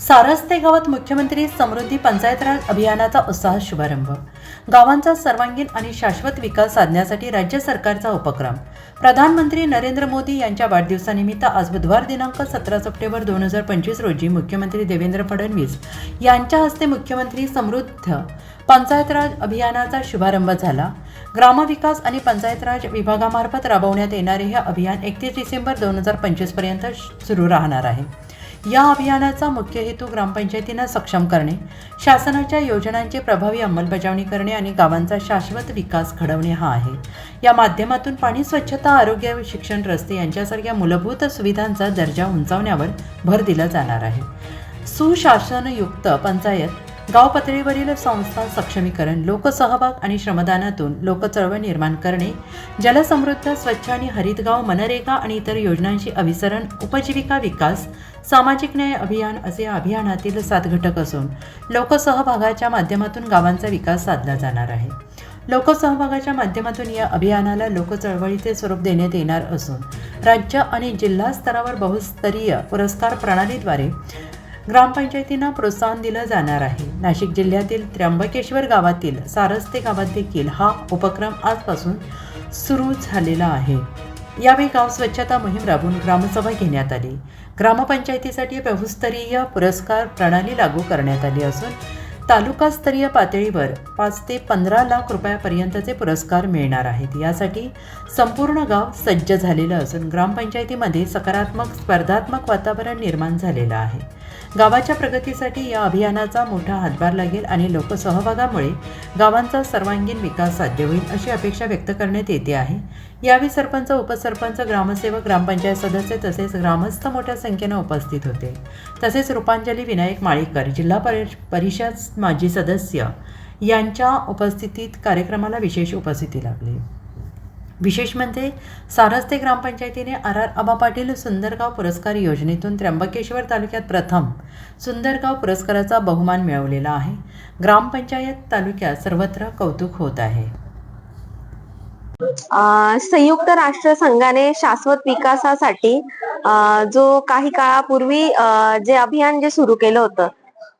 सारस्ते गावात मुख्यमंत्री समृद्धी पंचायतराज अभियानाचा उत्साह शुभारंभ. गावांचा सर्वांगीण आणि शाश्वत विकास साधण्यासाठी राज्य सरकारचा उपक्रम. प्रधानमंत्री नरेंद्र मोदी यांच्या वाढदिवसानिमित्त आज बुधवार दिनांक सतरा सप्टेंबर दोन हजार पंचवीस रोजी मुख्यमंत्री देवेंद्र फडणवीस यांच्या हस्ते मुख्यमंत्री समृद्ध पंचायतराज अभियानाचा शुभारंभ झाला. ग्रामविकास आणि पंचायतराज विभागामार्फत राबवण्यात येणारे हे अभियान एकतीस डिसेंबर दोन हजार पंचवीसपर्यंत सुरू राहणार आहे. या अभियानाचा मुख्य हेतू ग्रामपंचायतींना सक्षम करणे शासनाच्या योजनांची प्रभावी अंमलबजावणी करणे आणि गावांचा शाश्वत विकास घडवणे हा आहे. या माध्यमातून पाणी स्वच्छता आरोग्य शिक्षण रस्ते यांच्यासारख्या मूलभूत सुविधांचा दर्जा उंचावण्यावर भर दिला जाणार आहे. सुशासनयुक्त पंचायत गाव पातळीवरील संस्था सक्षमीकरण लोकसहभाग आणि श्रमदानातून लोकचळवळ निर्माण करणे जलसमृद्ध स्वच्छ आणि हरित गाव मनरेगा आणि इतर योजनांशी अभिसरण उपजीविका विकास सामाजिक न्याय अभियान असे या अभियानातील सात घटक असून लोकसहभागाच्या माध्यमातून गावांचा विकास साधला जाणार आहे. लोकसहभागाच्या माध्यमातून या अभियानाला लोकचळवळीचे स्वरूप देण्यात येणार असून राज्य आणि जिल्हा स्तरावर बहुस्तरीय पुरस्कार प्रणालीद्वारे ग्रामपंचायतींना प्रोत्साहन दिलं जाणार आहे. नाशिक जिल्ह्यातील त्र्यंबकेश्वर गावातील सारस्ते गावात देखील हा उपक्रम आजपासून सुरू झालेला आहे. यावेळी गाव स्वच्छता मोहीम राबवून ग्रामसभा घेण्यात आली. ग्रामपंचायतीसाठी बहुस्तरीय पुरस्कार प्रणाली लागू करण्यात आली असून तालुकास्तरीय पातळीवर पाच ते पंधरा लाख रुपयापर्यंतचे पुरस्कार मिळणार आहेत. यासाठी संपूर्ण गाव सज्ज झालेलं असून ग्रामपंचायतीमध्ये सकारात्मक स्पर्धात्मक वातावरण निर्माण झालेलं आहे. गावाच्या प्रगतीसाठी या अभियानाचा मोठा हातभार लागेल आणि लोकसहभागामुळे गावांचा सर्वांगीण विकास साध्य होईल अशी अपेक्षा व्यक्त करण्यात येते आहे. यावेळी सरपंच उपसरपंच ग्रामसेवक ग्रामपंचायत सदस्य तसेच ग्रामस्थ मोठ्या संख्येनं उपस्थित होते. तसेच रूपांजली विनायक माळीकर जिल्हा परिषद माजी सदस्य यांच्या उपस्थितीत कार्यक्रमाला विशेष उपस्थिती लाभली विशेष म्हणजे सारस्ते ग्रामपंचायतीने आर आर आबा पाटील सुंदरगाव पुरस्कार योजनेतून त्र्यंबकेश्वर तालुक्यात प्रथम सुंदरगाव पुरस्काराचा बहुमान मिळवलेला आहे. ग्रामपंचायत तालुक्यात सर्वत्र कौतुक होत आहे. संयुक्त राष्ट्र संघाने शाश्वत विकासासाठी जो काही काळापूर्वी जे अभियान जे सुरू केलं होतं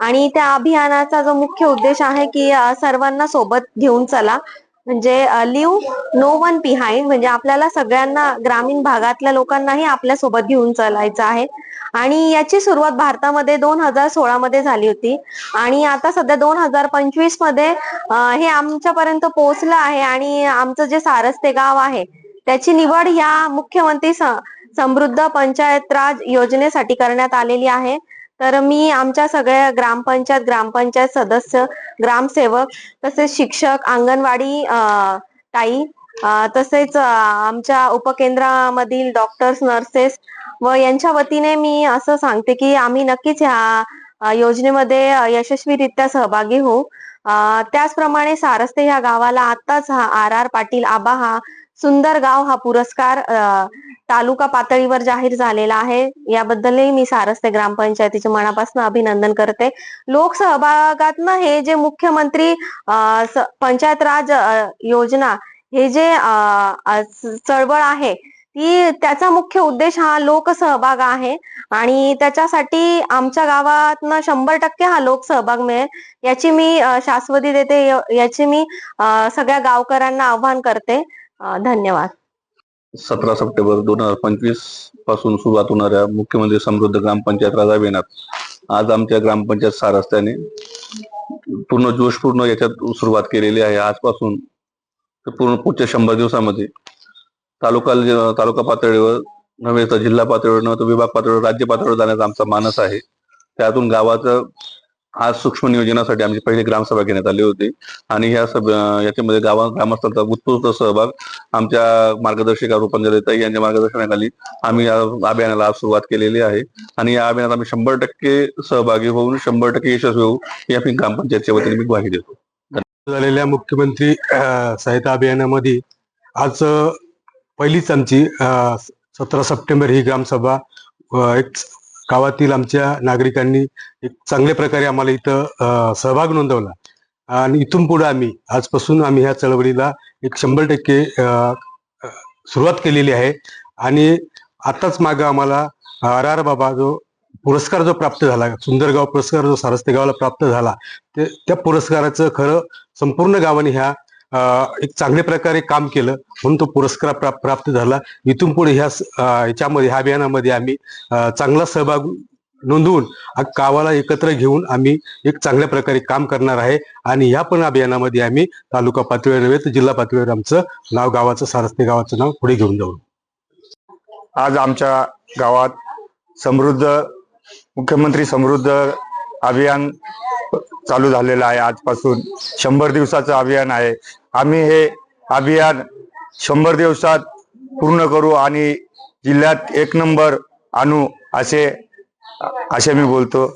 आणि त्या अभियानाचा जो मुख्य उद्देश आहे की सर्वांना सोबत घेऊन चला. म्हणजे लिव्ह नो वन बिहाइंड म्हणजे आपल्याला सगळ्यांना ग्रामीण भागातल्या लोकांनाही आपल्यासोबत घेऊन चालायचं आहे. आणि याची सुरुवात भारतामध्ये दोन हजार सोळा मध्ये झाली होती. आणि आता सध्या दोन हजार पंचवीसमध्ये हे आमच्यापर्यंत पोहोचलं आहे आणि आमचं जे सारस्ते गाव आहे त्याची निवड ह्या मुख्यमंत्री समृद्ध पंचायत राज योजनेसाठी करण्यात आलेली आहे. तर मी आमच्या सगळ्या ग्रामपंचायत ग्रामपंचायत सदस्य ग्रामसेवक तसेच शिक्षक अंगणवाडी ताई तसेच आमच्या उपकेंद्रामधील डॉक्टर्स नर्सेस व यांच्या वतीने मी असं सांगते की आम्ही नक्कीच ह्या योजनेमध्ये यशस्वीरित्या सहभागी होऊ. त्याचप्रमाणे सारस्ते ह्या गावाला आताच हा आर आर पाटील आबा हा सुंदर गाव हा पुरस्कार तालुका पातळीवर जाहीर झालेला आहे. याबद्दलही मी सारस्ते ग्रामपंचायतीचे मनापासून अभिनंदन करते. लोकसहभागातनं हे जे मुख्यमंत्री पंचायत राज योजना हे जे चळवळ आहे ती त्याचा मुख्य उद्देश हा लोकसहभाग आहे. आणि त्याच्यासाठी आमच्या गावातनं शंभर टक्के हा लोकसहभाग मिळेल याची मी शाश्वती देते याची मी सगळ्या गावकऱ्यांना आव्हान करते. धन्यवाद. सतरा सप्टेंबर दोन हजार पंचवीसपासून सुरुवात होणाऱ्या मुख्यमंत्री समृद्ध ग्रामपंचायत राज आज आमच्या ग्रामपंचायत सारस्त्याने पूर्ण जोशपूर्ण याच्यात सुरुवात केलेली आहे. आजपासून पूर्ण पुढच्या शंभर दिवसामध्ये तालुका तालुका पातळीवर नव्हे तर जिल्हा पातळीवर नव्हे तर विभाग पातळीवर राज्य पातळीवर जाण्याचा आमचा मानस आहे. त्यातून गावाचं आज सूक्ष्म नियोजनासाठी आमची पहिली ग्रामसभा घेण्यात आली होती. आणि ह्या सभा याच्यामध्ये गावा ग्रामस्थांचा उत्स्फूर्त सहभाग आमच्या मार्गदर्शिका देताई यांच्या मार्गदर्शनाखाली आम्ही या अभियानाला आज सुरुवात केलेली आहे. आणि या अभियानात आम्ही शंभर टक्के सहभागी होऊन शंभर टक्के यशस्वी होऊ या ग्रामपंचायतच्या वतीने मी ग्वाही देतो. झालेल्या मुख्यमंत्री सहायता अभियानामध्ये आज पहिलीच आमची सतरा सप्टेंबर ही ग्रामसभा एक गावातील आमच्या नागरिकांनी एक चांगल्या प्रकारे आम्हाला इथं सहभाग नोंदवला. आणि इथून पुढे आम्ही आजपासून आम्ही ह्या चळवळीला एक शंभर टक्के सुरुवात केलेली आहे. आणि आताच मागं आम्हाला आर आर बाबा जो पुरस्कार जो प्राप्त झाला सुंदरगाव पुरस्कार जो सारस्ते गावाला प्राप्त झाला ते त्या पुरस्काराचं खरं संपूर्ण गावाने ह्या एक चांगल्या प्रकारे काम केलं. म्हणून तो पुरस्कार प्राप्त झाला. इथून पुढे ह्या ह्याच्यामध्ये ह्या अभियानामध्ये आम्ही चांगला सहभाग नोंदवून गावाला एकत्र घेऊन आम्ही एक चांगल्या प्रकारे काम करणार आहे. आणि ह्या पण अभियानामध्ये आम्ही तालुका पातळीवर नव्हे तर जिल्हा पातळीवर आमचं नाव गावाचं सारस्ते गावाचं नाव पुढे घेऊन जाऊ. आज आमच्या गावात समृद्ध मुख्यमंत्री समृद्ध अभियान चालू झालेलं आहे. आजपासून शंभर दिवसाचं अभियान आहे. आम्ही हे अभियान शंभर दिवसात पूर्ण करू आणि जिल्ह्यात एक नंबर आणू असे असे मी बोलतो.